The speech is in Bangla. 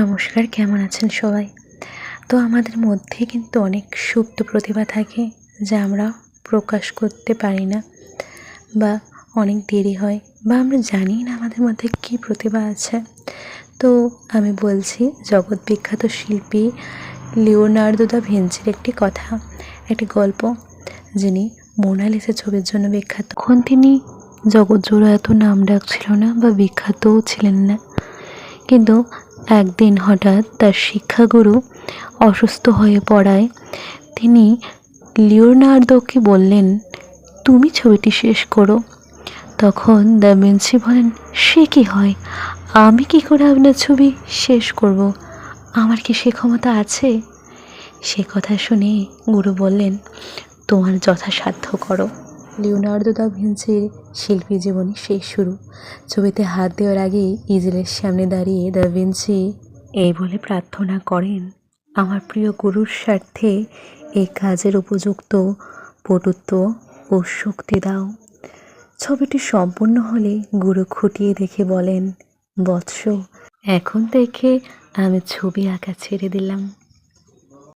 নমস্কার, কেমন আছেন সবাই? তো আমাদের মধ্যে কিন্তু অনেক সুপ্ত প্রতিভা থাকে যা আমরা প্রকাশ করতে পারি না বা অনেক দেরি হয় বা আমরা জানি না আমাদের মধ্যে কী প্রতিভা আছে। তো আমি বলছি, জগৎ বিখ্যাত শিল্পী লিওনার্দো দা ভিঞ্চির একটি কথা, একটি গল্প, যিনি মোনালিসা ছবির জন্য বিখ্যাত। তখন তিনি জগৎ জোড়া এত নাম ডাক ছিল না বা বিখ্যাতও ছিলেন না। কিন্তু একদিন হঠাৎ তার শিক্ষাগুরু অসুস্থ হয়ে পড়ায়। তিনি লিওনার্দোকে বললেন, তুমি ছবিটি শেষ করো। তখন দ্য ভিঞ্চি বলেন, সে কি হয়? আমি কি করে আপনার ছবি শেষ করব? আমার কি সে ক্ষমতা আছে? সে কথা শুনে গুরু বললেন, তোমার যথাসাধ্য করো। লিওনার্দো দা ভিঞ্চির শিল্পী জীবনী শেষ শুরু। ছবিতে হাত দেওয়ার আগে ইজেলের সামনে দাঁড়িয়ে দা ভিঞ্চি এই বলে প্রার্থনা করেন, আমার প্রিয় গুরুর স্বার্থে এই কাজের উপযুক্ত পটুত্ব ও শক্তি দাও। ছবিটি সম্পূর্ণ হলে গুরু খুঁটিয়ে দেখে বলেন, বৎস, এখন থেকে আমি ছবি আঁকা ছেড়ে দিলাম।